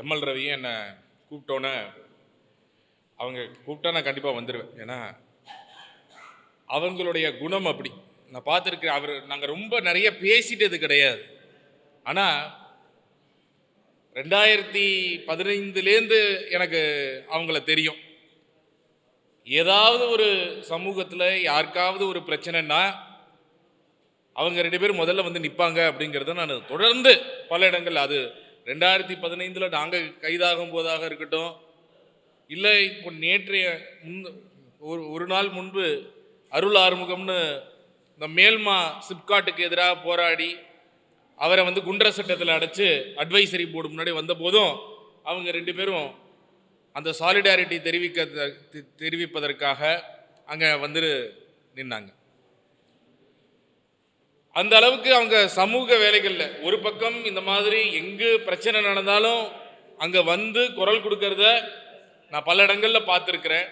ML ரவியும் என்னை கூப்பிட்டோன்னே அவங்க கூப்பிட்டா நான் கண்டிப்பாக வந்துடுவேன் ஏன்னா அவங்களுடைய குணம் அப்படி. நான் பார்த்துருக்கேன் அவர் நாங்கள் ரொம்ப நிறைய பேசிட்டது கிடையாது. ஆனால் ரெண்டாயிரத்தி பதினைந்துலேருந்து எனக்கு அவங்கள தெரியும். ஏதாவது ஒரு சமூகத்தில் யாருக்காவது ஒரு பிரச்சனைன்னா அவங்க ரெண்டு பேரும் முதல்ல வந்து நிற்பாங்க அப்படிங்கிறத நான் தொடர்ந்து பல இடங்கள் அது ரெண்டாயிரத்தி பதினைந்தில் நாங்கள் கைதாகும் போதாக இருக்கட்டும். இல்லை இப்போ நேற்றைய முன் ஒரு ஒரு நாள் முன்பு அருள் ஆறுமுகம்னு இந்த மேல்மா சிப்காட்டுக்கு எதிராக போராடி அவரை வந்து குண்டர சட்டத்தில் அடைச்சி அட்வைசரி போர்டு முன்னாடி வந்த போதும் அவங்க ரெண்டு பேரும் அந்த சாலிடாரிட்டி தெரிவிக்க தெரிவிப்பதற்காக அங்கே வந்து நின்னாங்க. அந்த அளவுக்கு அவங்க சமூக வேலைகளில். ஒரு பக்கம் இந்த மாதிரி எங்கு பிரச்சனை நடந்தாலும் அங்கே வந்து குரல் கொடுக்கறத நான் பல இடங்களில் பார்த்துருக்குறேன்.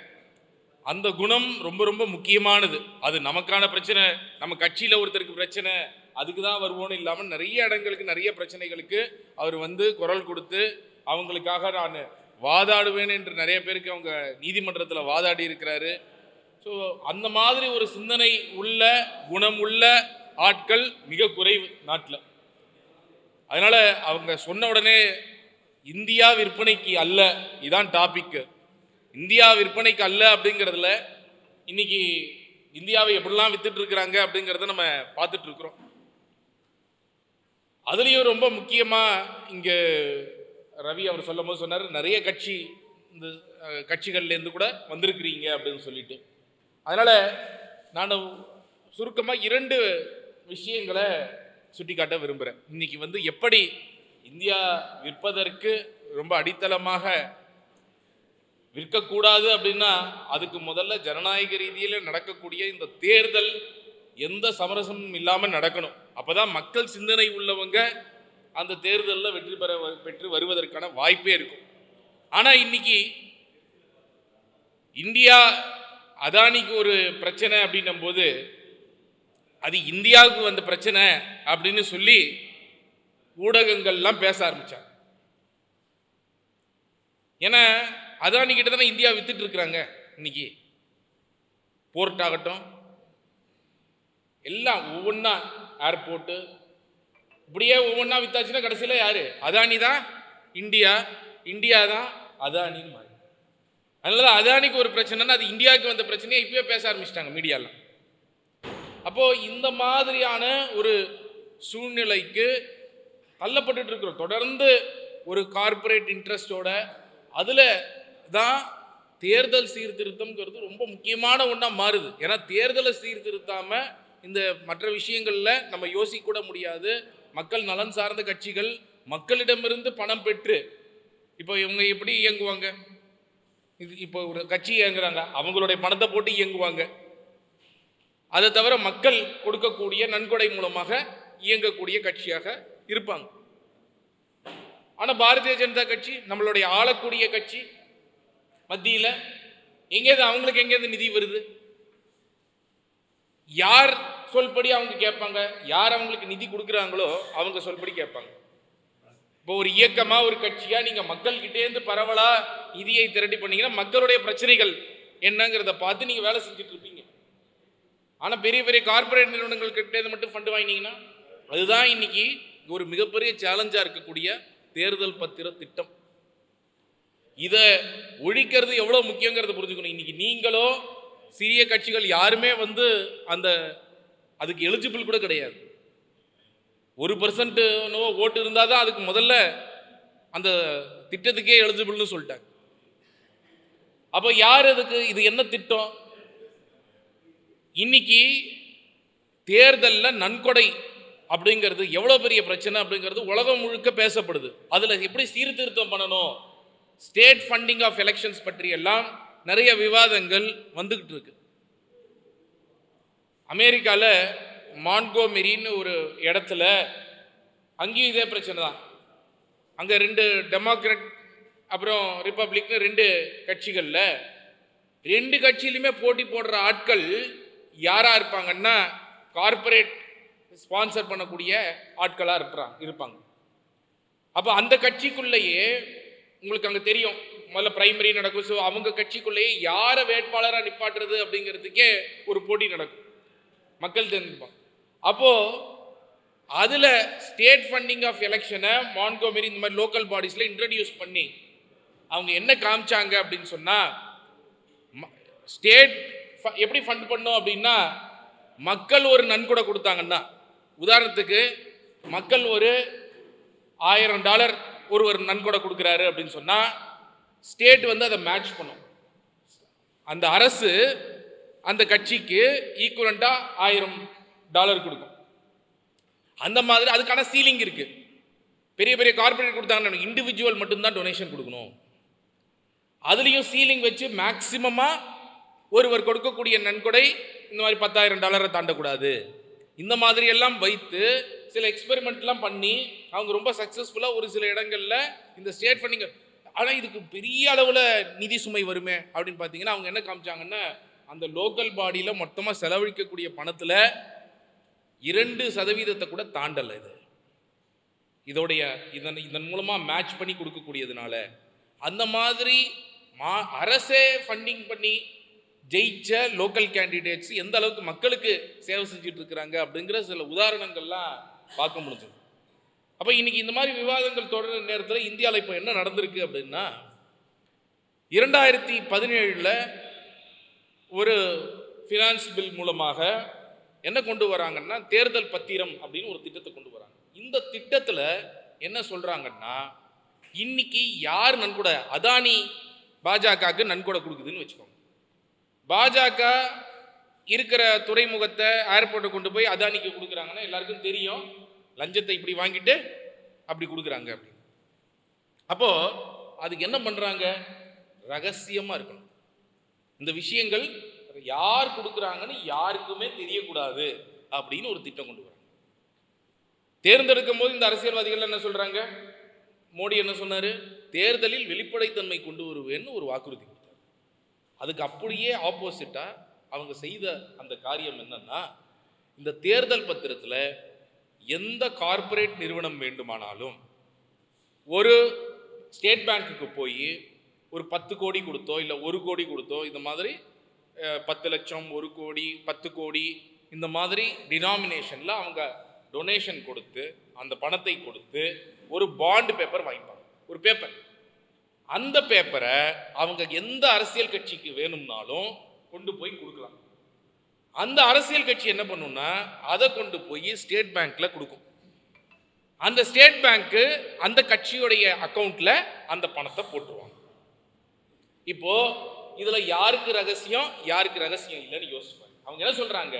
அந்த குணம் ரொம்ப ரொம்ப முக்கியமானது. அது நமக்கான பிரச்சனை நம்ம கட்சியில் ஒருத்தருக்கு பிரச்சனை அதுக்கு தான் வருவோன்னு இல்லாமல் நிறைய இடங்களுக்கு நிறைய பிரச்சனைகளுக்கு அவர் வந்து குரல் கொடுத்து அவங்களுக்காக நான் வாதாடுவேன் என்று நிறைய பேருக்கு அவங்க நீதிமன்றத்தில் வாதாடி இருக்கிறாரு. ஸோ அந்த மாதிரி ஒரு சிந்தனை உள்ள குணம் உள்ள ஆட்கள் மிக குறைவு நாட்டில். அதனால் அவங்க சொன்ன உடனே இந்தியா விற்பனைக்கு அல்ல இதான் டாப்பிக்கு இந்தியா விற்பனைக்கு அல்ல அப்படிங்கிறதுல இன்னைக்கு இந்தியாவை எப்படிலாம் வித்துட்டு இருக்கிறாங்க அப்படிங்கிறத நம்ம பார்த்துட்டு இருக்கிறோம். அதுலேயும் ரொம்ப முக்கியமாக இங்கே ரவி அவர் சொல்லும் போது சொன்னார் நிறைய கட்சி இந்த கட்சிகள்லேருந்து கூட வந்திருக்கிறீங்க அப்படின்னு சொல்லிட்டு. அதனால் நான் சுருக்கமாக இரண்டு விஷயங்களை சுட்டிக்காட்ட விரும்புகிறேன் இன்றைக்கி வந்து எப்படி இந்தியா விற்பதற்கு ரொம்ப அடித்தளமாக விற்கக்கூடாது அப்படின்னா அதுக்கு முதல்ல ஜனநாயக ரீதியில் நடக்கக்கூடிய இந்த தேர்தல் எந்த சமரசமும் இல்லாமல் நடக்கணும். அப்பதான் மக்கள் சிந்தனை உள்ளவங்க அந்த தேர்தலில் வெற்றி பெற வ- பெற்று வருவதற்கான வாய்ப்பே இருக்கும். ஆனால் இன்னைக்கு இந்தியா அதானிக்கு ஒரு பிரச்சனை அப்படின்னும் போது அது இந்தியாவுக்கு வந்த பிரச்சனை அப்படின்னு சொல்லி ஊடகங்கள்லாம் பேச ஆரம்பித்தாங்க ஏன்னா அதானி கிட்ட தானே இந்தியா வித்துட்டு இருக்கிறாங்க இன்னைக்கு. போர்ட் ஆகட்டும் எல்லாம் ஒவ்வொன்றா ஏர்போர்ட்டு இப்படியே ஒவ்வொன்றா வித்தாச்சுன்னா கடைசியில் யார்? அதானி தான். இந்தியா இந்தியா தான் அதானின்னு மாறி அதனால அதானிக்கு ஒரு பிரச்சனைனா அது இந்தியாவுக்கு வந்த பிரச்சனையை இப்பயே பேச ஆரம்பிச்சிட்டாங்க மீடியாலாம். அப்போ இந்த மாதிரியான ஒரு சூழ்நிலைக்கு தள்ளப்பட்டுட்டு இருக்கிறோம் தொடர்ந்து ஒரு கார்ப்பரேட் இன்ட்ரெஸ்டோட அதில் தான் தேர்தல் சீர்திருத்தம்ங்கிறது ரொம்ப முக்கியமான ஒன்றா மாறுது. ஏன்னா தேர்தலை சீர்திருத்தாமல் இந்த மற்ற விஷயங்களில் நம்ம யோசிக்க கூட முடியாது. மக்கள் நலன் சார்ந்த கட்சிகள் மக்களிடமிருந்து பணம் பெற்று இப்போ இவங்க எப்படி இயங்குவாங்க? இது இப்போ ஒரு கட்சி இயங்குறாங்க. அவங்களுடைய பணத்தை போட்டு இயங்குவாங்க. அதை தவிர மக்கள் கொடுக்கக்கூடிய நன்கொடை மூலமாக இயங்கக்கூடிய கட்சியாக இருப்பாங்க. ஆனால் பாரதிய ஜனதா கட்சி நம்மளுடைய ஆளக்கூடிய கட்சி. மத்தியில் எங்கேருந்து அவங்களுக்கு எங்கேருந்து நிதி வருது? யார் சொல்படி அவங்க கேட்பாங்க? யார் அவங்களுக்கு நிதி கொடுக்குறாங்களோ அவங்க சொல்படி கேட்பாங்க. இப்போ ஒரு இயக்கமாக ஒரு கட்சியாக நீங்கள் மக்கள்கிட்டேருந்து பரவலாக நிதியை திரட்டி பண்ணீங்கன்னா மக்களுடைய பிரச்சனைகள் என்னங்கிறத பார்த்து நீங்கள் வேலை செஞ்சுட்டு இருப்பீங்க. ஆனால் பெரிய பெரிய கார்ப்பரேட் நிறுவனங்கள் கிட்டேருந்து மட்டும் ஃபண்டு வாங்கினீங்கன்னா அதுதான் இன்னைக்கு ஒரு மிகப்பெரிய சேலஞ்சாக இருக்கக்கூடிய தேர்தல் பத்திர திட்டம். இதை ஒழிக்கிறது எவ்வளோ முக்கியங்கிறத புரிஞ்சுக்கணும். இன்னைக்கு நீங்களோ சிறிய கட்சிகள் யாருமே வந்து அந்த அதுக்கு எலிஜிபிள் கூட கிடையாது. ஒரு பர்சன்ட் ஓட்டு இருந்தால் தான் அதுக்கு முதல்ல அந்த திட்டத்துக்கே எலிஜிபிள்னு சொல்லிட்டாங்க. அப்போ யார் அதுக்கு இது என்ன திட்டம்? இன்னைக்கு தேர்தலில் நன்கொடை அப்படிங்கிறது எவ்வளோ பெரிய பிரச்சனை அப்படிங்கிறது உலகம் முழுக்க பேசப்படுது. அதில் எப்படி சீர்திருத்தம் பண்ணணும்? ஸ்டேட் ஃபண்டிங் ஆஃப் எலெக்ஷன்ஸ் பற்றி எல்லாம் நிறைய விவாதங்கள் வந்துக்கிட்டு இருக்கு. அமெரிக்காவில் மான்கோமெரின்னு ஒரு இடத்துல அங்கேயும் இதே பிரச்சனை தான். அங்கே ரெண்டு டெமோக்ராட் அப்புறம் ரிப்பப்ளிக்னு ரெண்டு கட்சிகளில் ரெண்டு கட்சியிலுமே போட்டி போடுற ஆட்கள் யாராக இருப்பாங்கன்னா கார்ப்பரேட் ஸ்பான்சர் பண்ணக்கூடிய ஆட்களாக இருப்பாங்க இருப்பாங்க. அப்போ அந்த கட்சிக்குள்ளேயே உங்களுக்கு அங்கே தெரியும் முதல்ல பிரைமரி நடக்கும். ஸோ அவங்க கட்சிக்குள்ளேயே யாரை வேட்பாளராக நிப்பாட்டுறது அப்படிங்கிறதுக்கே ஒரு போட்டி நடக்கும். மக்கள் தேர்ந்தெடுப்பாங்க அப்போது அதில் ஸ்டேட் ஃபண்டிங் ஆஃப் எலெக்ஷனை மான்கோமெரி இந்த மாதிரி லோக்கல் பாடிஸில் இன்ட்ரடியூஸ் பண்ணி அவங்க என்ன காமிச்சாங்க அப்படின்னு சொன்னால் ஸ்டேட் எப்படி ஃபண்ட் பண்ணோம் அப்படின்னா மக்கள் ஒரு நன்கொடை கொடுத்தாங்கன்னா. உதாரணத்துக்கு மக்கள் ஒரு ஆயிரம் டாலர் ஒருவர் நன்கொடை கொடுக்குறாரு அப்படின்னு சொன்னால் ஸ்டேட் வந்து அதை மேட்ச் பண்ணும். அந்த அரசு அந்த கட்சிக்கு ஈக்குவலண்ட்டாக ஆயிரம் டாலர் கொடுக்கும். அந்த மாதிரி அதுக்கான சீலிங் இருக்குது பெரிய பெரிய கார்பரேட் கொடுத்தாங்கன்னா இண்டிவிஜுவல் மட்டும்தான் டொனேஷன் கொடுக்கணும். அதுலேயும் சீலிங் வச்சு மேக்சிமமாக ஒருவர் கொடுக்கக்கூடிய நன்கொடை இந்த மாதிரி பத்தாயிரம் டாலரை தாண்டக்கூடாது. இந்த மாதிரி எல்லாம் வைத்து சில எக்ஸ்பெரிமெண்ட்லாம் பண்ணி அவங்க ரொம்ப சக்ஸஸ்ஃபுல்லாக ஒரு சில இடங்களில் இந்த ஸ்டேட் ஃபண்டிங் ஆனால் இதுக்கு பெரிய அளவில் நிதி சுமை வருமே அப்படின்னு பார்த்தீங்கன்னா அவங்க என்ன காமிச்சாங்கன்னா அந்த லோக்கல் பாடியில் மொத்தமாக செலவழிக்கக்கூடிய பணத்தில் இரண்டு சதவீதத்தை கூட தாண்டலை இது. இதோடைய இதன் இதன் மூலமாக மேட்ச் பண்ணி கொடுக்கக்கூடியதுனால. அந்த மாதிரி மா அரசே ஃபண்டிங் பண்ணி ஜெயிச்ச லோக்கல் கேண்டிடேட்ஸ் எந்த அளவுக்கு மக்களுக்கு சேவை செஞ்சுட்டு இருக்கிறாங்க அப்படிங்கிற சில உதாரணங்கள்லாம் பார்க்க முடிஞ்சது. அப்போ இன்னைக்கு இந்த மாதிரி விவாதங்கள் தொடர்ற நேரத்தில் இந்தியாவில் இப்போ என்ன நடந்திருக்கு அப்படின்னா இரண்டாயிரத்தி பதினேழில் ஒரு ஃபினான்ஸ் பில் மூலமாக என்ன கொண்டு வராங்கன்னா தேர்தல் பத்திரம் அப்படின்னு ஒரு திட்டத்தை கொண்டு வராங்க. இந்த திட்டத்தில் என்ன சொல்கிறாங்கன்னா இன்னைக்கு யார் நன்கொடை அதானி பாஜகவுக்கு நன்கொடை கொடுக்குதுன்னு வச்சுக்கோங்க. பாஜக இருக்கிற துறைமுகத்தை ஏர்போர்ட்டை கொண்டு போய் அதானிக்கு கொடுக்குறாங்கன்னா எல்லாருக்கும் தெரியும். லஞ்சத்தை இப்படி வாங்கிட்டு அப்படி கொடுக்குறாங்க அப்படி அப்போது அதுக்கு என்ன பண்ணுறாங்க ரகசியமாக இருக்கணும். இந்த விஷயங்கள் யார் கொடுக்குறாங்கன்னு யாருக்குமே தெரியக்கூடாது அப்படின்னு ஒரு திட்டம் கொண்டு வராங்க. தேர்ந்தெடுக்கும் போது இந்த அரசியல்வாதிகள் என்ன சொல்கிறாங்க மோடி என்ன சொன்னார்? தேர்தலில் வெளிப்படைத்தன்மை கொண்டு வருவேன்னு ஒரு வாக்குறுதி. அதுக்கு அப்படியே ஆப்போசிட்டாக அவங்க செய்த அந்த காரியம் என்னன்னா இந்த தேர்தல் பத்திரத்தில் எந்த கார்ப்பரேட் நிறுவனம் வேண்டுமானாலும் ஒரு ஸ்டேட் பேங்க்குக்கு போய் ஒரு பத்து கோடி கொடுத்தோ இல்லை ஒரு கோடி கொடுத்தோ இந்த மாதிரி பத்து லட்சம் ஒரு கோடி பத்து கோடி இந்த மாதிரி டினாமினேஷனில் அவங்க டொனேஷன் கொடுத்து அந்த பணத்தை கொடுத்து ஒரு பாண்டு பேப்பர் வாங்கிப்பாங்க. ஒரு பேப்பர் அந்த பேப்பரை அவங்க எந்த அரசியல் கட்சிக்கு வேணும்னாலும் கொண்டு போய் கொடுக்கலாம். அந்த அரசியல் கட்சி என்ன பண்ணும்னா அதை கொண்டு போய் ஸ்டேட் பேங்க்ல கொடுக்கும். அந்த ஸ்டேட் பேங்க்கு அந்த கட்சியுடைய அக்கவுண்ட்ல அந்த பணத்தை போட்டுருவாங்க. இப்போ இதுல யாருக்கு ரகசியம் யாருக்கு ரகசியம் இல்லைன்னு யோசிப்பாங்க அவங்க என்ன சொல்றாங்க?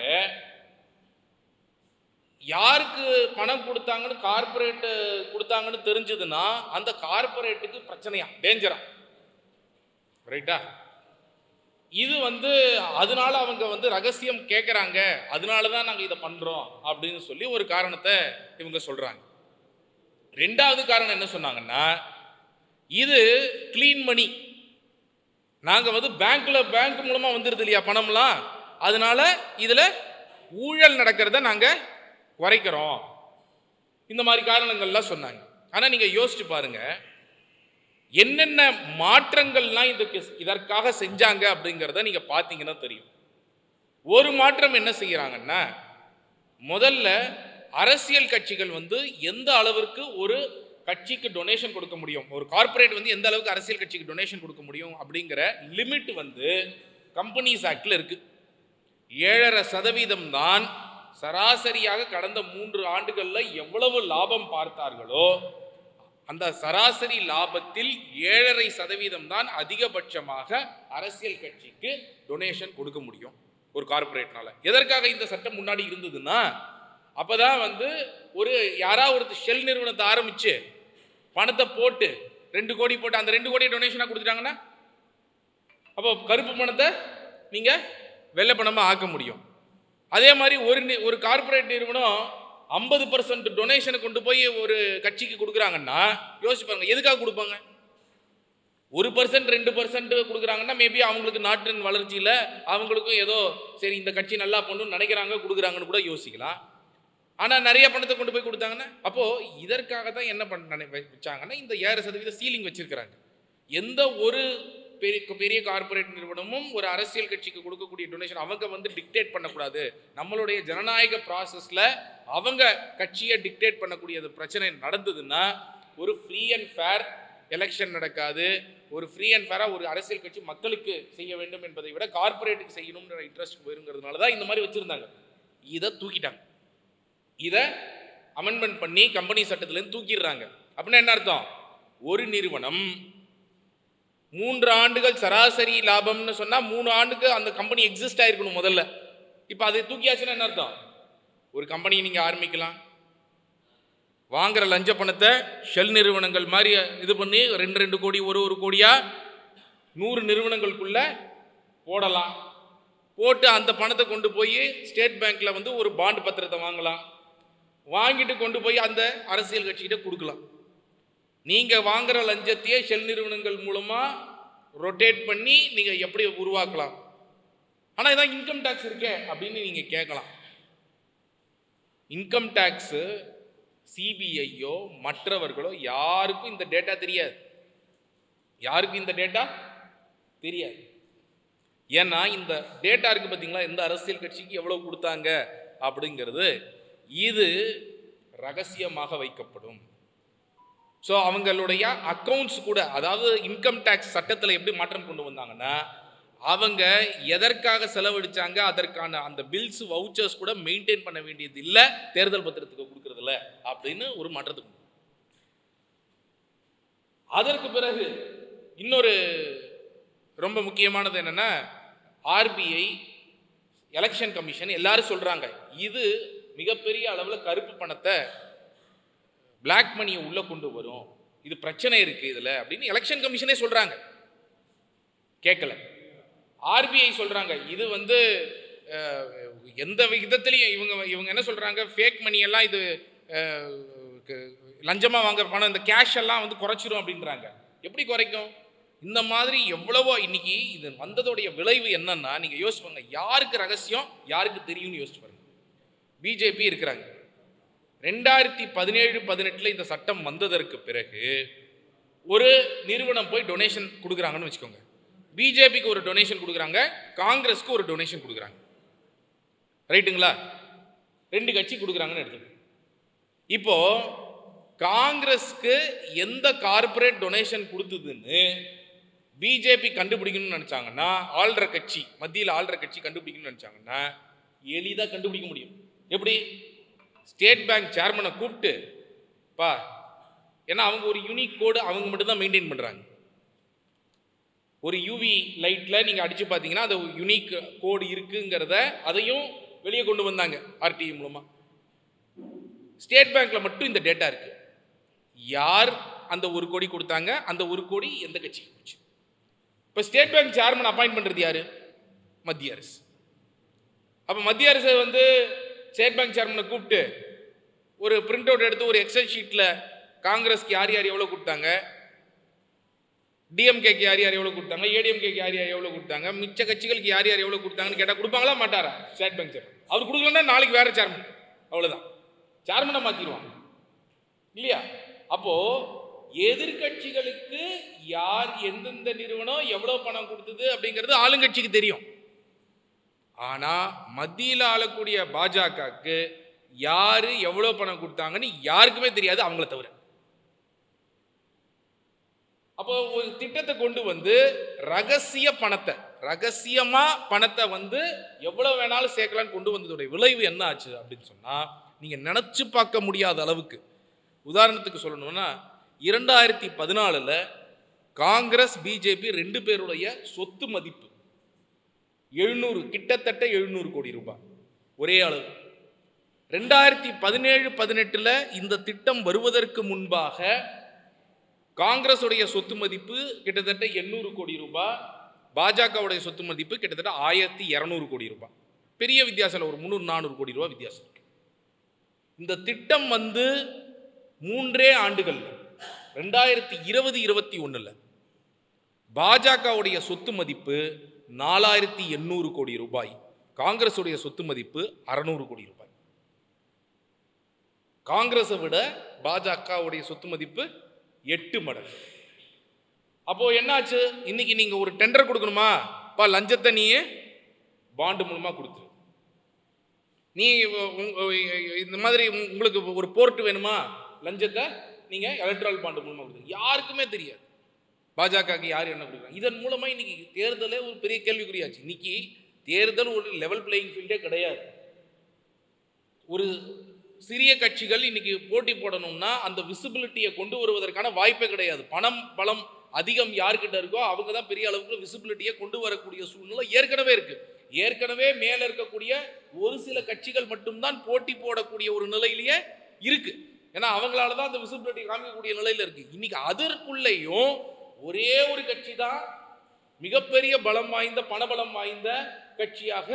யாருக்கு பணம் கொடுத்தாங்கன்னு கார்பரேட்டு கொடுத்தாங்கன்னு தெரிஞ்சதுன்னா அந்த கார்ப்பரேட்டுக்கு பிரச்சனையா? டேஞ்சரா ரைட்டா இது வந்து அதனால அவங்க வந்து ரகசியம் கேட்குறாங்க அதனால தான் நாங்கள் இதை பண்ணுறோம் அப்படின்னு சொல்லி ஒரு காரணத்தை இவங்க சொல்கிறாங்க ரெண்டாவது காரணம் என்ன சொன்னாங்கன்னா இது க்ளீன் மணி நாங்கள் வந்து பேங்க்கில் பேங்க் மூலமாக வந்துடுது இல்லையா பணம்லாம்? அதனால இதில் ஊழல் நடக்கிறத நாங்கள் குறைக்கிறோம். இந்த மாதிரி காரணங்கள்லாம் சொன்னாங்க. ஆனால் நீங்கள் யோசிச்சு பாருங்க. என்னென்ன மாற்றங்கள்லாம் இதுக்கு இதற்காக செஞ்சாங்க அப்படிங்கிறத நீங்கள் பார்த்தீங்கன்னா தெரியும். ஒரு மாற்றம் என்ன செய்கிறாங்கன்னா முதல்ல அரசியல் கட்சிகள் வந்து எந்த அளவிற்கு ஒரு கட்சிக்கு டொனேஷன் கொடுக்க முடியும்? ஒரு கார்ப்பரேட் வந்து எந்த அளவுக்கு அரசியல் கட்சிக்கு டொனேஷன் கொடுக்க முடியும்? அப்படிங்கிற லிமிட் வந்து கம்பெனிஸ் ஆக்டில் இருக்குது ஏழரை சதவீதம் தான் சராசரியாக கடந்த மூன்று ஆண்டுகளில் எவ்வளவு லாபம் பார்த்தார்களோ அந்த சராசரி லாபத்தில் ஏழரை சதவீதம் தான் அதிகபட்சமாக அரசியல் கட்சிக்கு டொனேஷன் கொடுக்க முடியும் ஒரு கார்பரேட்னால எதற்காக இந்த சட்டம் முன்னாடி இருந்ததுன்னா அப்போதான் வந்து ஒரு யாராவது ஒரு ஷெல் நிறுவனத்தை ஆரம்பிச்சு பணத்தை போட்டு ரெண்டு கோடி போட்டு அந்த ரெண்டு கோடி டொனேஷனாக கொடுத்துட்டாங்கன்னா அப்போ கருப்பு பணத்தை நீங்கள் வெள்ளை பணமாக ஆக்க முடியும். அதே மாதிரி ஒரு நி- ஒரு கார்ப்பரேட் நிறுவனம் ஐம்பது பர்சன்ட் டொனேஷனை கொண்டு போய் ஒரு கட்சிக்கு கொடுக்குறாங்கன்னா யோசிச்சு பாருங்க எதுக்காக கொடுப்பாங்க? ஒரு பர்சன்ட் ரெண்டு பர்சன்ட் கொடுக்குறாங்கன்னா மேபி அவங்களுக்கு நாட்டின் வளர்ச்சியில் அவங்களுக்கும் ஏதோ சரி இந்த கட்சி நல்லா பண்ணுன்னு நினைக்கிறாங்க கொடுக்குறாங்கன்னு கூட யோசிக்கலாம். ஆனால் நிறைய பணத்தை கொண்டு போய் கொடுத்தாங்கன்னா அப்போது இதற்காக தான் என்ன பண்ண நினை- வச்சாங்கன்னா இந்த ஏழு சதவீத சீலிங் வச்சுருக்கிறாங்க. எந்த ஒரு பெரிய பெரிய கார்ப்பரேட் நிறுவனமும் ஒரு அரசியல் கட்சிக்கு கொடுக்கக்கூடிய டொனேஷன் அவங்க வந்து டிக்டேட் பண்ணக்கூடாது. நம்மளுடைய ஜனநாயக ப்ராசஸில் அவங்க கட்சியை டிக்டேட் பண்ணக்கூடிய அது பிரச்சனை நடந்ததுன்னா ஒரு ஃப்ரீ அண்ட் ஃபேர் எலெக்ஷன் நடக்காது. ஒரு ஃப்ரீ அண்ட் ஃபேராக ஒரு அரசியல் கட்சி மக்களுக்கு செய்ய வேண்டும் என்பதை விட கார்ப்பரேட்டுக்கு செய்யணும்ன்ற இன்ட்ரெஸ்ட் போயிருங்கிறதுனால தான் இந்த மாதிரி வச்சுருந்தாங்க. இதை தூக்கிட்டாங்க. இதை அமெண்ட்மெண்ட் பண்ணி கம்பெனி சட்டத்திலேருந்து தூக்கிடுறாங்க. அப்படின்னா என்ன அர்த்தம்? ஒரு நிறுவனம் மூன்று ஆண்டுகள் சராசரி லாபம்னு சொன்னால் மூணு ஆண்டுக்கு அந்த கம்பெனி எக்ஸிஸ்ட் ஆகிருக்கணும் முதல்ல. இப்போ அதை தூக்கியாச்சுன்னா என்ன அர்த்தம்? ஒரு கம்பெனி நீங்கள் ஆரம்பிக்கலாம். வாங்குற லஞ்ச பணத்தை ஷெல் நிறுவனங்கள் மாதிரி இது பண்ணி ரெண்டு ரெண்டு கோடி ஒரு ஒரு கோடியாக நூறு நிறுவனங்களுக்குள்ளே போடலாம். போட்டு அந்த பணத்தை கொண்டு போய் ஸ்டேட் பேங்க்கில் வந்து ஒரு பாண்டு பத்திரத்தை வாங்கலாம். வாங்கிட்டு கொண்டு போய் அந்த அரசியல் கட்சிகிட்ட கொடுக்கலாம். நீங்கள் வாங்குகிற லஞ்சத்தையே செல் நிறுவனங்கள் மூலமாக ரொட்டேட் பண்ணி நீங்கள் எப்படி உருவாக்கலாம்? ஆனால் இதான் இன்கம் டேக்ஸ் இருக்கே அப்படின்னு நீங்கள் கேட்கலாம். இன்கம் டேக்ஸு சிபிஐயோ மற்றவர்களோ யாருக்கும் இந்த டேட்டா தெரியாது. யாருக்கும் இந்த டேட்டா தெரியாது. ஏன்னா இந்த டேட்டா இருக்குது பார்த்தீங்களா இந்த அரசியல் கட்சிக்கு எவ்வளோ கொடுத்தாங்க? அப்படிங்கிறது இது ரகசியமாக வைக்கப்படும். ஸோ அவங்களுடைய அக்கௌண்ட்ஸ் கூட அதாவது இன்கம் டேக்ஸ் சட்டத்தில் எப்படி மாற்றம் கொண்டு வந்தாங்கன்னா அவங்க எதற்காக செலவழிச்சாங்க அதற்கான அந்த பில்ஸ் வவுச்சர்ஸ் கூட மெயின்டைன் பண்ண வேண்டியது இல்லை தேர்தல் பத்திரத்துக்கு கொடுக்கறதில்ல அப்படின்னு ஒரு மாற்றத்துக்கு அதற்கு பிறகு இன்னொரு ரொம்ப முக்கியமானது என்னன்னா ஆர்பிஐ எலெக்ஷன் கமிஷன் எல்லாரும் சொல்கிறாங்க இது மிகப்பெரிய அளவில் கருப்பு பணத்தை பிளாக் மணியை உள்ளே கொண்டு வரும். இது பிரச்சனை இருக்குது இதில் அப்படின்னு எலெக்ஷன் கமிஷனே சொல்கிறாங்க கேட்கல ஆர்பிஐ சொல்கிறாங்க இது வந்து எந்த விதத்திலையும் இவங்க இவங்க என்ன சொல்கிறாங்க ஃபேக் மணியெல்லாம் இது லஞ்சமாக வாங்குற பணம் இந்த கேஷ் எல்லாம் வந்து குறைச்சிரும் அப்படின்றாங்க. எப்படி குறைக்கும்? இந்த மாதிரி எவ்வளவோ இன்னைக்கு இது வந்ததோடைய விளைவு என்னன்னா நீங்கள் யோசிச்சு பாருங்க. யாருக்கு ரகசியம்? யாருக்கு தெரியும்னு யோசிச்சு பாருங்க. பிஜேபி இருக்கிறாங்க. ரெண்டாயிரத்தி பதினேழு பதினெட்டில் இந்த சட்டம் வந்ததற்கு பிறகு ஒரு நிறுவனம் போய் டொனேஷன் கொடுக்குறாங்கன்னு வச்சுக்கோங்க. பிஜேபிக்கு ஒரு டொனேஷன் கொடுக்குறாங்க காங்கிரஸ்க்கு ஒரு டொனேஷன் கொடுக்குறாங்க. ரைட்டுங்களா? ரெண்டு கட்சி கொடுக்குறாங்கன்னு எடுத்துக்கோங்க. இப்போ காங்கிரஸ்க்கு எந்த கார்ப்பரேட் டொனேஷன் கொடுத்ததுன்னு பிஜேபி கண்டுபிடிக்கணும்னு நினச்சாங்கன்னா ஆள்ற கட்சி மத்தியில் ஆள்ற கட்சி கண்டுபிடிக்கணும்னு நினைச்சாங்கன்னா எளிதாக கண்டுபிடிக்க முடியும். எப்படி? ஸ்டேட் பேங்க் சேர்மனை கூப்பிட்டு பா ஏன்னா அவங்க ஒரு யூனிக் கோடு அவங்க மட்டும்தான் மெயின்டைன் பண்ணுறாங்க ஒரு யூவி லைட்டில் நீங்கள் அடித்து பார்த்தீங்கன்னா அது யூனிக் கோடு இருக்குங்கிறத அதையும் வெளியே கொண்டு வந்தாங்க ஆர்டிஐ மூலமாக ஸ்டேட் பேங்க்கில் மட்டும் இந்த டேட்டா இருக்குது யார் அந்த ஒரு கோடி கொடுத்தாங்க அந்த ஒரு கோடி எந்த கட்சிக்கு போச்சு? இப்போ ஸ்டேட் பேங்க் சேர்மன் அப்பாயின்ட் பண்ணுறது யார்? மத்திய அரசு. அப்போ மத்திய அரசு வந்து ஸ்டேட் பேங்க் சேர்மனை கூப்பிட்டு ஒரு பிரிண்ட் அவுட் எடுத்து ஒரு எக்ஸல் ஷீட்டில் காங்கிரஸ்க்கு யார் யார் எவ்வளோ கொடுத்தாங்க? டிஎம்கேக்கு யார் யார் எவ்வளோ கொடுத்தாங்க? ஏடிஎம்கேக்கு யார் யார் எவ்வளோ கொடுத்தாங்க? மிச்ச கட்சிகளுக்கு யார் யார் எவ்வளோ கொடுத்தாங்கன்னு கேட்டால் கொடுப்பாங்களா மாட்டாரா? State bank chairman. அவர் கொடுக்கலன்னா நாளைக்கு வேற சேர்மன். அவ்வளோதான் சேர்மனை மாற்றிடுவாங்க இல்லையா? அப்போது எதிர்க்கட்சிகளுக்கு யார் எந்தெந்த நிறுவனம் எவ்வளோ பணம் கொடுத்தது அப்படிங்கிறது ஆளுங்கட்சிக்கு தெரியும். ஆனால் மத்தியில் ஆளக்கூடிய பாஜகவுக்கு யார் எவ்வளோ பணம் கொடுத்தாங்கன்னு யாருக்குமே தெரியாது அவங்கள தவிர. அப்போ ஒரு திட்டத்தை கொண்டு வந்து ரகசிய பணத்தை ரகசியமாக பணத்தை வந்து எவ்வளோ வேணாலும் சேர்க்கலான்னு கொண்டு வந்ததுடைய விளைவு என்ன ஆச்சு அப்படின்னு சொன்னால் நீங்கள் நினச்சி பார்க்க முடியாத அளவுக்கு. உதாரணத்துக்கு சொல்லணும்னா இரண்டாயிரத்தி பதினாலில் காங்கிரஸ் பிஜேபி ரெண்டு பேருடைய சொத்து மதிப்பு. எழுநூறு கிட்டத்தட்ட எழுநூறு கோடி ரூபாய். ஒரே அளவு. ரெண்டாயிரத்தி பதினேழு பதினெட்டில் இந்த திட்டம் வருவதற்கு முன்பாக காங்கிரஸுடைய சொத்து மதிப்பு கிட்டத்தட்ட எண்ணூறு கோடி ரூபாய் பாஜகவுடைய சொத்து மதிப்பு கிட்டத்தட்ட ஆயிரத்தி இரநூறு கோடி ரூபாய். பெரிய வித்தியாசம் ஒரு முந்நூறு நானூறு கோடி ரூபாய் வித்தியாசம் இருக்கு. இந்த திட்டம் வந்து மூன்றே ஆண்டுகள் ரெண்டாயிரத்தி இருபது இருபத்தி ஒன்றில் பாஜகவுடைய சொத்து மதிப்பு நாலாயிரத்தி எண்ணூறு கோடி ரூபாய். காங்கிரஸுடைய சொத்து மதிப்பு அறநூறு கோடி ரூபாய். காங்கிரஸை விட பாஜகவுடைய சொத்து மதிப்பு எட்டு மடங்கு. அப்போ என்னாச்சு? இன்னைக்கு நீங்க ஒரு டெண்டர் கொடுக்கணுமா? பா லஞ்சத்தை நீயே பாண்டு மூலமா கொடுத்துரு. நீ இந்த மாதிரி உங்களுக்கு ஒரு போர்ட் வேணுமா? லஞ்சத்தை நீங்க எலக்ட்ரல் பாண்டு மூலமா கொடுத்து யாருக்குமே தெரியாது. பாஜகவுக்கு யார் என்ன கொடுக்குறாங்க? இதன் மூலமாக இன்றைக்கி தேர்தலே ஒரு பெரிய கேள்விக்குறியாச்சு. இன்றைக்கி தேர்தல் ஒரு லெவல் பிளேயிங் ஃபீல்டே கிடையாது. ஒரு சிறிய கட்சிகள் இன்றைக்கி போட்டி போடணும்னா அந்த விசிபிலிட்டியை கொண்டு வருவதற்கான வாய்ப்பே கிடையாது. பணம் பலம் அதிகம் யார்கிட்ட இருக்கோ அவங்க தான் பெரிய அளவுக்கு விசிபிலிட்டியை கொண்டு வரக்கூடிய சூழ்நிலை ஏற்கனவே இருக்குது ஏற்கனவே மேலே இருக்கக்கூடிய ஒரு சில கட்சிகள் மட்டும்தான் போட்டி போடக்கூடிய ஒரு நிலையிலேயே இருக்குது ஏன்னா அவங்களால தான் அந்த விசிபிலிட்டி காமிக்கக்கூடிய நிலையில் இருக்குது இன்றைக்கி அதற்குள்ளேயும் ஒரே ஒரு கட்சி தான் மிகப்பெரிய பலம் வாய்ந்த பணபலம் வாய்ந்த கட்சியாக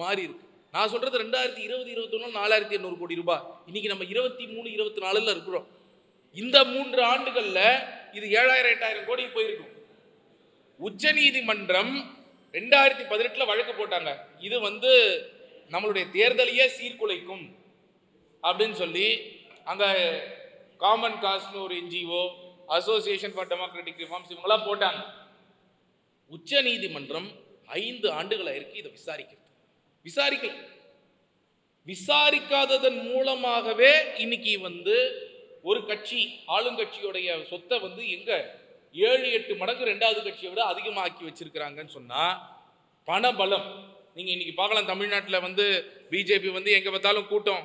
மாறி இருக்கு நான் சொல்றது ரெண்டாயிரத்தி இருபது இருபத்தொன்னு நாலாயிரத்தி எண்ணூறு கோடி ரூபாய். இன்னைக்கு நம்ம இருபத்தி மூணு இருபத்தி நாலுல இருக்கிறோம். இந்த மூன்று ஆண்டுகளில் இது ஏழாயிரம் எட்டாயிரம் கோடி போயிருக்கும். உச்சநீதிமன்றம் ரெண்டாயிரத்தி பதினெட்டுல வழக்கு போட்டாங்க. இது வந்து நம்மளுடைய தேர்தலையே சீர்குலைக்கும் அப்படின்னு சொல்லி அங்க காமன் காஸ்ட்னு ஒரு NGO association for democratic reforms இவங்களாம் போட்டாங்க. உச்ச நீதிமன்றம் ஐந்து ஆண்டுகளாக இருக்கு இதை விசாரிக்கிறது. விசாரிக்கல. விசாரிக்காததன் மூலமாகவே இன்னைக்கு வந்து ஒரு கட்சி ஆளுங்கட்சியுடைய சொத்தை வந்து எங்க ஏழு எட்டு மடங்கு ரெண்டாவது கட்சியை விட அதிகமாக்கி வச்சிருக்கிறாங்கன்னு சொன்னா பணபலம். நீங்க இன்னைக்கு பார்க்கலாம் தமிழ்நாட்டில் வந்து பிஜேபி வந்து எங்க பார்த்தாலும் கூட்டம்.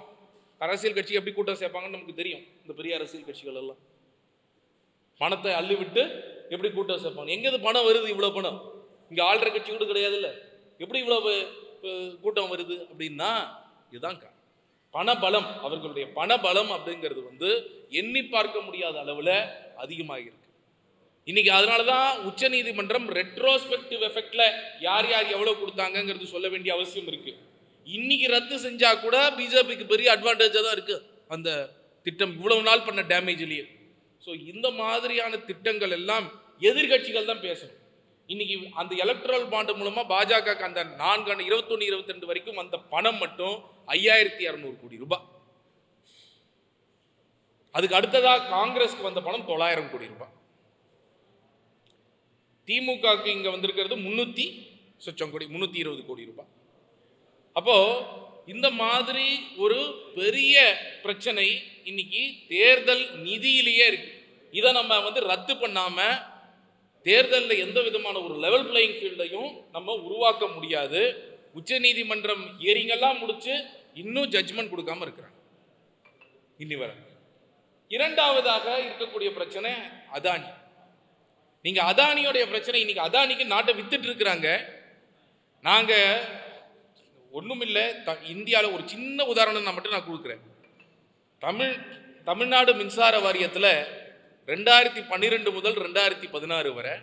அரசியல் கட்சி எப்படி கூட்டம் சேர்ப்பாங்கன்னு நமக்கு தெரியும் இந்த பெரிய அரசியல் கட்சிகள் எல்லாம். பணத்தை அள்ளிவிட்டு எப்படி கூட்டம் சேர்ப்பாங்க? எங்கேருந்து பணம் வருது இவ்வளோ பணம்? இங்கே ஆள்ற கட்சி கூட கிடையாதுல்ல. எப்படி இவ்வளோ கூட்டம் வருது அப்படின்னா இதுதான் கா- பணபலம் அவர்களுடைய பணபலம் அப்படிங்கிறது வந்து எண்ணி பார்க்க முடியாத அளவில் அதிகமாக இருக்கு. இன்னைக்கு அதனால தான் உச்சநீதிமன்றம் ரெட்ரோஸ்பெக்டிவ் எஃபெக்ட்ல யார் யார் எவ்வளோ கொடுத்தாங்கங்கிறது சொல்ல வேண்டிய அவசியம் இருக்கு. இன்னைக்கு ரத்து செஞ்சா கூட பிஜேபிக்கு பெரிய அட்வான்டேஜாக தான் இருக்கு. அந்த திட்டம் இவ்வளவு நாள் பண்ண டேமேஜ்லேயே ஸோ இந்த மாதிரியான திட்டங்கள் எல்லாம் எதிர்கட்சிகள் தான் பேசணும். இன்னைக்கு அந்த எலக்ட்ரல் பாண்டு மூலமாக பாஜக அந்த நான்கு இருபத்தொன்னு இருபத்தி ரெண்டு வரைக்கும் அந்த பணம் மட்டும் ஐயாயிரத்தி இரநூறு கோடி ரூபாய். அதுக்கு அடுத்ததாக காங்கிரஸ்க்கு வந்த பணம் தொள்ளாயிரம் கோடி ரூபாய். திமுகவுக்கு இங்கே வந்திருக்கிறது முந்நூற்றி சொச்சம் கோடி முந்நூற்றி இருபது கோடி ரூபாய். அப்போது இந்த மாதிரி ஒரு பெரிய பிரச்சனை இன்னைக்கு தேர்தல் நிதியிலேயே இருக்கு. இதை நம்ம வந்து ரத்து பண்ணாம தேர்தலில் எந்த விதமான ஒரு லெவல் பிளேயிங் ஃபீல்டையும் நம்ம உருவாக்க முடியாது. உச்சநீதிமன்றம் ஹியரிங்கெல்லாம் முடிச்சு இன்னும் ஜட்ஜ்மெண்ட் கொடுக்காம இருக்கிறாங்க. இன்னி வர. இரண்டாவதாக இருக்கக்கூடிய பிரச்சனை அதானி. நீங்க அதானியோடைய பிரச்சனை இன்னைக்கு அதானிக்கு நாட்டை வித்துட்டு இருக்கிறாங்க. நாங்க ஒண்ணுமில்லை த இந்தியாவில் ஒரு சின்ன உதாரணம் நான் மட்டும் நான் கொடுக்குறேன். தமிழ் தமிழ்நாடு மின்சார வாரியத்தில் ரெண்டாயிரத்தி பன்னிரெண்டு முதல் ரெண்டாயிரத்தி பதினாறு வரை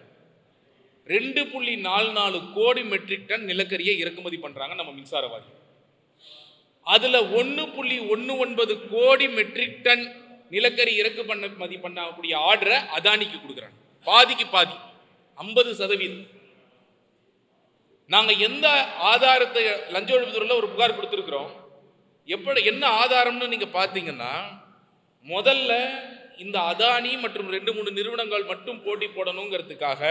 ரெண்டு புள்ளி நாலு நாலு கோடி மெட்ரிக் டன் நிலக்கரியை இறக்குமதி பண்ணுறாங்க நம்ம மின்சார வாரியம். அதில் ஒன்று புள்ளி ஒன்று ஒன்பது கோடி மெட்ரிக் டன் நிலக்கரி இறக்கு பண்ணமதி பண்ணக்கூடிய ஆர்டரை அதானிக்கு கொடுக்குறாங்க. பாதிக்கு பாதி ஐம்பது சதவீதம். நாங்கள் எந்த ஆதாரத்தை லஞ்ச ஒழிப்புத்துறையில் ஒரு புகார் கொடுத்துருக்குறோம். எப்படி என்ன ஆதாரம்னு நீங்கள் பார்த்தீங்கன்னா முதல்ல இந்த அதானி மற்றும் ரெண்டு மூணு நிறுவனங்கள் மட்டும் போட்டி போடணுங்கிறதுக்காக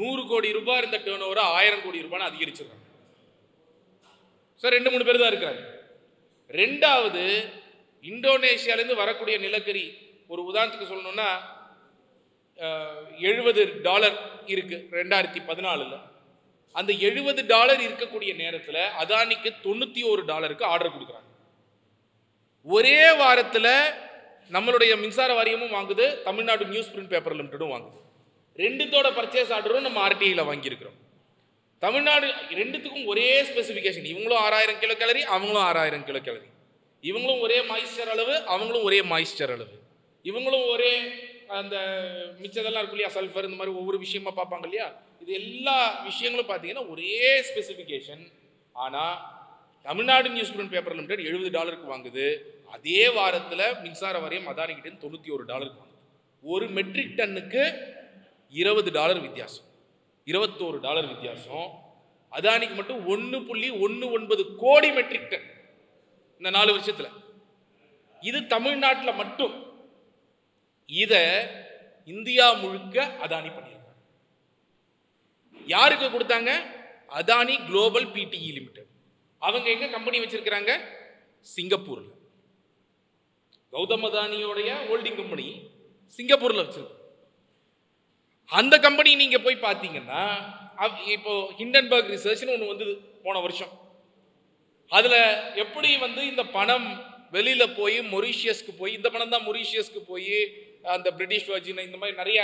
நூறு கோடி ரூபாய் இருந்த டேர்ன் ஓவரை ஆயிரம் கோடி ரூபான்னு அதிகரிச்சிருக்காங்க. சார் ரெண்டு மூணு பேர் தான் இருக்கிறாங்க ரெண்டாவது இந்தோனேஷியாலேருந்து வரக்கூடிய நிலக்கரி ஒரு உதாரணத்துக்கு சொல்லணும்னா எழுபது டாலர் இருக்கு ரெண்டாயிரத்தி பதினாலில். அந்த எழுபது டாலர் இருக்கக்கூடிய நேரத்தில் அதானிக்கு தொண்ணூற்றி ஒரு டாலருக்கு ஆர்டர் கொடுக்குறாங்க. ஒரே வாரத்தில் நம்மளுடைய மின்சார வாரியமும் வாங்குது தமிழ்நாடு நியூஸ் பிரிண்ட் பேப்பர் லிமிட்டடும் வாங்குது. ரெண்டுத்தோட பர்ச்சேஸ் ஆர்டரும் நம்ம ஆர்டிஐயில் வாங்கியிருக்கிறோம். தமிழ்நாடு ரெண்டுத்துக்கும் ஒரே ஸ்பெசிஃபிகேஷன் இவங்களும் ஆறாயிரம் கிலோ கேலரி அவங்களும் ஆறாயிரம் கிலோ கேலரி இவங்களும் ஒரே மாய்ஸ்சர் அளவு அவங்களும் ஒரே மாய்ஸ்சர் அளவு. இவங்களும் ஒரே அந்த மிச்சதெல்லாம் இருக்கும் இல்லையா சல்ஃபர் இந்த மாதிரி ஒவ்வொரு விஷயமா பார்ப்பாங்க இல்லையா? இது எல்லா விஷயங்களும் பார்த்தீங்கன்னா ஒரே ஸ்பெசிஃபிகேஷன் ஆனால் Tamil Nadu news print paper limited எழுபது டாலருக்கு வாங்குது. அதே வாரத்தில் மின்சார வாரியம் அதானிக்கிட்டே தொண்ணூற்றி ஒரு டாலருக்கு வாங்குது. ஒரு மெட்ரிக் டன்னுக்கு இருபது டாலர் வித்தியாசம். இருபத்தோரு டாலர் வித்தியாசம். அதானிக்கு மட்டும் ஒன்று புள்ளி ஒன்று ஒன்பது கோடி மெட்ரிக் டன் இந்த நாலு வருஷத்தில். இது தமிழ்நாட்டில் மட்டும். இதை இந்தியா முழுக்க அதானி பண்ணியிருக்காங்க. யாருக்கு கொடுத்தாங்க? Adani global PTE limited. அவங்க எங்க கம்பெனி வச்சிருக்கிறாங்க? சிங்கப்பூர்ல. கௌதம் அதானியோடைய ஹோல்டிங் கம்பெனி சிங்கப்பூர்ல வச்சிருக்கு. அந்த கம்பெனி நீங்க போய் பார்த்தீங்கன்னா இப்போ ஹிண்டன்பர்க் ரிசர்ச்னு ஒன்று வந்தது போன வருஷம். அதில் எப்படி வந்து இந்த பணம் வெளியில் போய் மொரீஷியஸ்க்கு போய் இந்த பணம் தான் மொரீஷியஸ்க்கு போய் அந்த பிரிட்டிஷ் வர்ஜின் இந்த மாதிரி நிறைய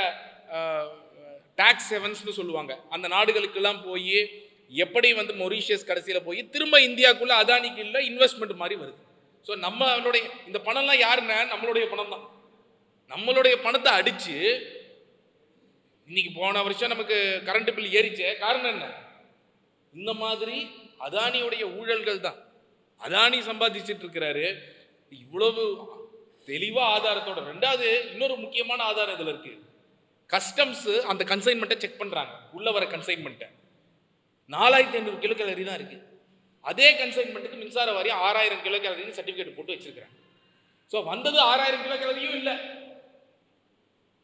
டேக்ஸ் ஹெவன்ஸ்னு சொல்லுவாங்க. அந்த நாடுகளுக்கெல்லாம் போய் எப்படி வந்து மொரீஷியஸ் கடைசியில் போய் திரும்ப இந்தியாவுக்குள்ளே அதானிக்கு இல்லை இன்வெஸ்ட்மெண்ட் மாதிரி வருது. ஸோ நம்மளுடைய இந்த பணம்லாம் யாருன்னா நம்மளுடைய பணம் தான் நம்மளுடைய பணத்தை அடித்து இன்னைக்கு போன வருஷம் நமக்கு கரண்ட் பில் ஏறிச்சே. காரணம் என்ன? இந்த மாதிரி அதானியுடைய ஊழல்கள் தான். அதானி சம்பாதிச்சிட்டு இருக்கிறாரு. இவ்வளவு தெளிவாக ஆதாரத்தோட ரெண்டாவது இன்னொரு முக்கியமான ஆதாரம் இதில் இருக்குது கஸ்டம்ஸு அந்த கன்சைன்மெண்ட்டை செக் பண்ணுறாங்க உள்ள வர கன்சைன்மெண்ட்டை நாலாயிரத்தி ஐநூறு கிலோ கேலரி தான் இருக்குது அதே கன்சைன்மெண்ட்டுக்கு மின்சார வாரியம் ஆறாயிரம் கிலோ கேலரின்னு சர்டிஃபிகேட் போட்டு வச்சிருக்கிறேன் ஸோ வந்தது ஆறாயிரம் கிலோ கேலரியும் இல்லை.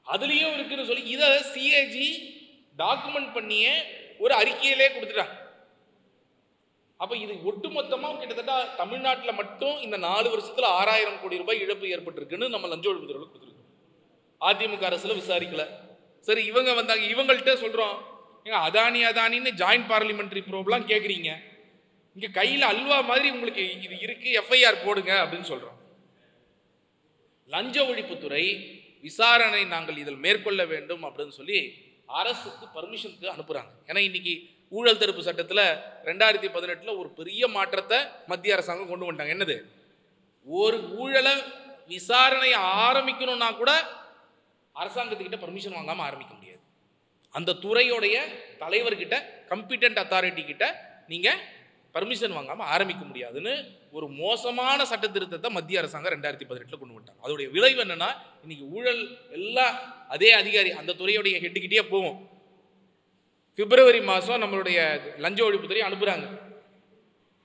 அதுலேயும் இருக்குன்னு சொல்லி இதை சிஏஜி டாக்குமெண்ட் பண்ணியே ஒரு அறிக்கையிலே கொடுத்துட்டாங்க அப்போ இது ஒட்டுமொத்தமாக கிட்டத்தட்ட தமிழ்நாட்டில் மட்டும் இந்த நாலு வருஷத்தில் ஆறாயிரம் கோடி ரூபாய் இழப்பு ஏற்பட்டிருக்குன்னு நம்ம லஞ்ச ஒழிப்புத்துறையில் கொடுத்துருக்கோம். அதிமுக அரசில் விசாரிக்கல. சரி இவங்க வந்தாங்க இவங்கள்ட்ட சொல்கிறோம் ஏங்க அதானி அதானின்னு ஜாயிண்ட் பார்லிமெண்ட்ரி ப்ரோப்லாம் கேட்குறீங்க இங்கே கையில் அல்வா மாதிரி உங்களுக்கு இது இருக்குது எஃப்ஐஆர் போடுங்க அப்படின்னு சொல்கிறோம் லஞ்ச ஒழிப்புத்துறை விசாரணை நாங்கள் இதில் மேற்கொள்ள வேண்டும் அப்படின்னு சொல்லி அரசுக்கு பர்மிஷனுக்கு அனுப்புகிறாங்க ஏன்னா இன்னைக்கு ஊழல் தடுப்பு சட்டத்தில் ரெண்டாயிரத்தி பதினெட்டில் ஒரு பெரிய மாற்றத்தை மத்திய அரசாங்கம் கொண்டு வந்துட்டாங்க. என்னது? ஒரு ஊழலை விசாரணை ஆரம்பிக்கணும்னா கூட அரசாங்கத்துக்கிட்ட பர்மிஷன் வாங்காமல் ஆரம்பிக்க அந்த துறையுடைய தலைவர்கிட்ட கம்பிட்டன்ட் அத்தாரிட்டி கிட்ட நீங்கள் பர்மிஷன் வாங்காமல் ஆரம்பிக்க முடியாதுன்னு ஒரு மோசமான சட்ட திருத்தத்தை மத்திய அரசாங்கம் ரெண்டாயிரத்தி பதினெட்டில் கொண்டு வந்துட்டாங்க. அதோடைய விளைவு என்னன்னா இன்னைக்கு ஊழல் எல்லாம் அதே அதிகாரி அந்த துறையுடைய ஹெட்டுக்கிட்டே போகும். பிப்ரவரி மாதம் நம்மளுடைய லஞ்ச ஒழிப்புத்துறை அனுப்புகிறாங்க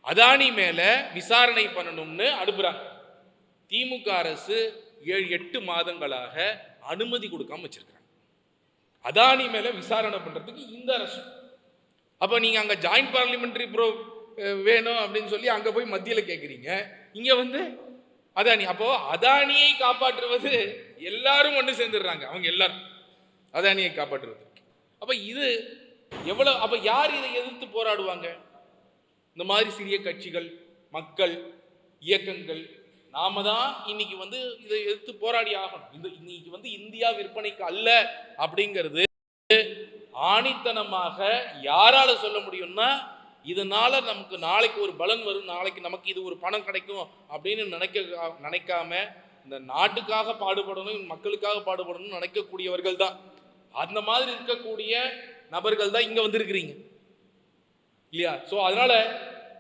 அதானி மேலே விசாரணை பண்ணணும்னு அனுப்புகிறாங்க திமுக அரசு ஏழு எட்டு மாதங்களாக அனுமதி கொடுக்காம வச்சிருக்காங்க அதானி மேலே விசாரணை பண்ணுறதுக்கு இந்த அரசு. அப்போ நீங்கள் அங்கே ஜாயிண்ட் பார்லிமெண்ட்ரி ப்ரோ வேணும் அப்படின்னு சொல்லி அங்கே போய் மத்தியில் கேட்குறீங்க இங்கே வந்து அதானி அப்போ அதானியை காப்பாற்றுவது எல்லாரும் ஒன்று சேர்ந்துடுறாங்க அவங்க எல்லாரும். அதானியை காப்பாற்றுவது. அப்போ இது எவ்வளோ அப்போ யார் இதை எதிர்த்து போராடுவாங்க? இந்த மாதிரி சிறிய கட்சிகள் மக்கள் இயக்கங்கள் நாம தான் இன்னைக்கு வந்து இதை எதிர்த்து போராடி ஆகணும். இந்த இன்னைக்கு வந்து இந்தியா விற்பனைக்கு அல்ல அப்படிங்கிறது ஆணித்தனமாக யாரால சொல்ல முடியும்னா இதனால நமக்கு நாளைக்கு ஒரு பலன் வரும் நாளைக்கு நமக்கு இது ஒரு பணம் கிடைக்கும் அப்படின்னு நினைக்க நினைக்காம இந்த நாட்டுக்காக பாடுபடணும் மக்களுக்காக பாடுபடணும்னு நினைக்கக்கூடியவர்கள் தான். அந்த மாதிரி இருக்கக்கூடிய நபர்கள் தான் இங்க வந்திருக்கிறீங்க. இல்லையா? ஸோ அதனால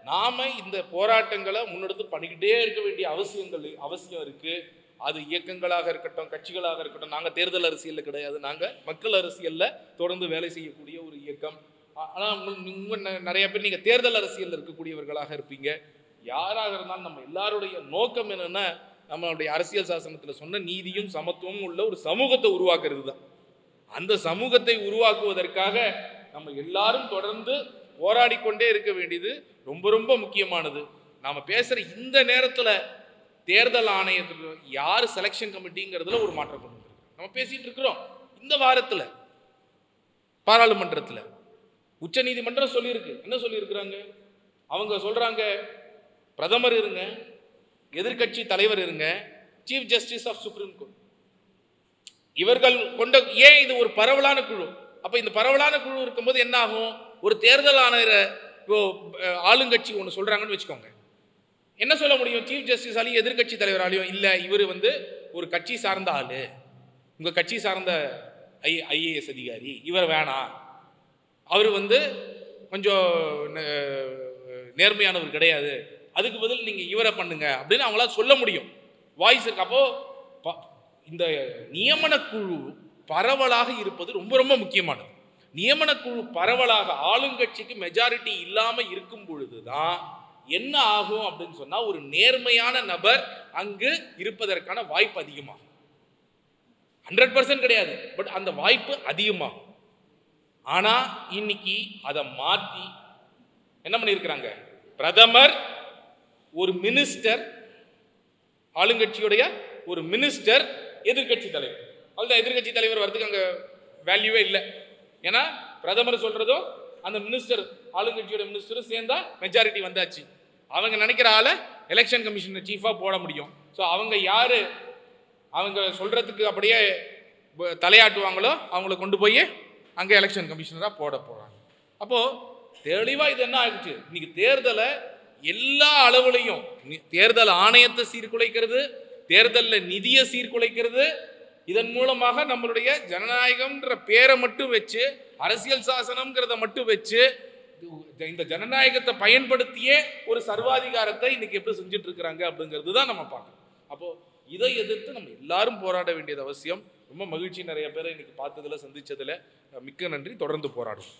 நாம இந்த போராட்டங்களை முன்னெடுத்து பண்ணிக்கிட்டே இருக்க வேண்டிய அவசியங்கள் அவசியம் இருக்குது அது இயக்கங்களாக இருக்கட்டும் கட்சிகளாக இருக்கட்டும் நாங்கள் தேர்தல் அரசியலில் கிடையாது. நாங்கள் மக்கள் அரசியலில் தொடர்ந்து வேலை செய்யக்கூடிய ஒரு இயக்கம். ஆனால் நிறைய பேர் நீங்கள் தேர்தல் அரசியலில் இருக்கக்கூடியவர்களாக இருப்பீங்க. யாராக இருந்தாலும் நம்ம எல்லாருடைய நோக்கம் என்னென்னா நம்மளுடைய அரசியல் சாசனத்தில் சொன்ன நீதியும் சமத்துவமும் உள்ள ஒரு சமூகத்தை உருவாக்குறது தான் அந்த சமூகத்தை உருவாக்குவதற்காக நம்ம எல்லாரும் தொடர்ந்து போராடிக்கொண்டே இருக்க வேண்டியது ரொம்ப ரொம்ப முக்கியமானது. நாம் பேசுகிற இந்த நேரத்தில் தேர்தல் ஆணையத்தில் யார் செலெக்ஷன் கமிட்டிங்கிறதுல ஒரு மாற்றம் கொண்டு நம்ம பேசிகிட்டு இருக்கிறோம். இந்த வாரத்தில் பாராளுமன்றத்தில் உச்சநீதிமன்றம் சொல்லியிருக்கு. என்ன சொல்லியிருக்கிறாங்க? அவங்க சொல்றாங்க பிரதமர் இருங்க எதிர்க்கட்சி தலைவர் இருங்க chief justice of supreme court இவர்கள் கொண்ட ஏன் இது ஒரு பரவலான குழு? அப்போ இந்த பரவலான குழு இருக்கும்போது என்ன ஆகும்? ஒரு தேர்தல் ஆணையரை இப்போ ஆளுங்கட்சி ஒன்று சொல்கிறாங்கன்னு வச்சுக்கோங்க. என்ன சொல்ல முடியும்? சீஃப் ஜஸ்டிஸாலையும் எதிர்கட்சி தலைவராலையும் இல்லை இவர் வந்து ஒரு கட்சி சார்ந்த ஆளு. உங்கள் கட்சி சார்ந்த ஐ ஐஏஎஸ் அதிகாரி. இவர் வேணாம் அவர் வந்து கொஞ்சம் நேர்மையானவர் கிடையாது. அதுக்கு பதில் நீங்கள் இவரை பண்ணுங்க அப்படின்னு அவங்களால சொல்ல முடியும். வாய்ஸ் இருக்கு. அப்போ ப- இந்த நியமன குழு பரவலாக இருப்பது ரொம்ப ரொம்ப முக்கியமானது. நியமனக்குழு பரவலாக ஆளுங்கட்சிக்கு மெஜாரிட்டி இல்லாமல் இருக்கும் பொழுதுதான் என்ன ஆகும் அப்படின்னு சொன்னால் ஒரு நேர்மையான நபர் அங்கு இருப்பதற்கான வாய்ப்பு அதிகமாகும். ஹண்ட்ரட் பர்சன்ட் கிடையாது பட் அந்த வாய்ப்பு அதிகமாகும். ஆனால் இன்னைக்கு அதை மாற்றி என்ன பண்ணியிருக்கிறாங்க? பிரதமர் ஒரு மினிஸ்டர் ஆளுங்கட்சியுடைய ஒரு மினிஸ்டர் எதிர்க்கட்சி தலைவர். அவ்வளோதான் எதிர்க்கட்சி தலைவர் வரதுக்கு அங்கே வேல்யூவே இல்லை. ஏன்னா பிரதமர் சொல்றதும் அந்த மினிஸ்டர் ஆளுங்கட்சியோட மினிஸ்டரும் சேர்ந்தா மெஜாரிட்டி வந்தாச்சு. அவங்க நினைக்கிற ஆளை எலெக்ஷன் கமிஷன் சீஃபாக போட முடியும். ஸோ அவங்க யார்? அவங்க சொல்கிறதுக்கு அப்படியே தலையாட்டுவாங்களோ அவங்கள கொண்டு போய் அங்கே எலெக்ஷன் கமிஷனராக போட போகிறாங்க அப்போது தெளிவாக இது என்ன ஆகிடுச்சு இன்னைக்கு தேர்தலை எல்லா அளவுலையும் தேர்தல் ஆணையத்தை சீர்குலைக்கிறது தேர்தலில் நிதியை சீர்குலைக்கிறது இதன் மூலமாக நம்மளுடைய ஜனநாயகம்ன்ற பேரை மட்டும் வச்சு அரசியல் சாசனம்ங்கிறத மட்டும் வச்சு இந்த ஜனநாயகத்தை பயன்படுத்தியே ஒரு சர்வாதிகாரத்தை இன்னைக்கு எப்படி செஞ்சுட்டு இருக்கிறாங்க அப்படிங்கிறது தான் நம்ம பார்க்கணும். அப்போ இதை எதிர்த்து நம்ம எல்லாரும் போராட வேண்டியது அவசியம். ரொம்ப மகிழ்ச்சி நிறைய பேரை இன்னைக்கு பார்த்ததில் சந்தித்ததில் மிக்க நன்றி. தொடர்ந்து போராடுவோம்.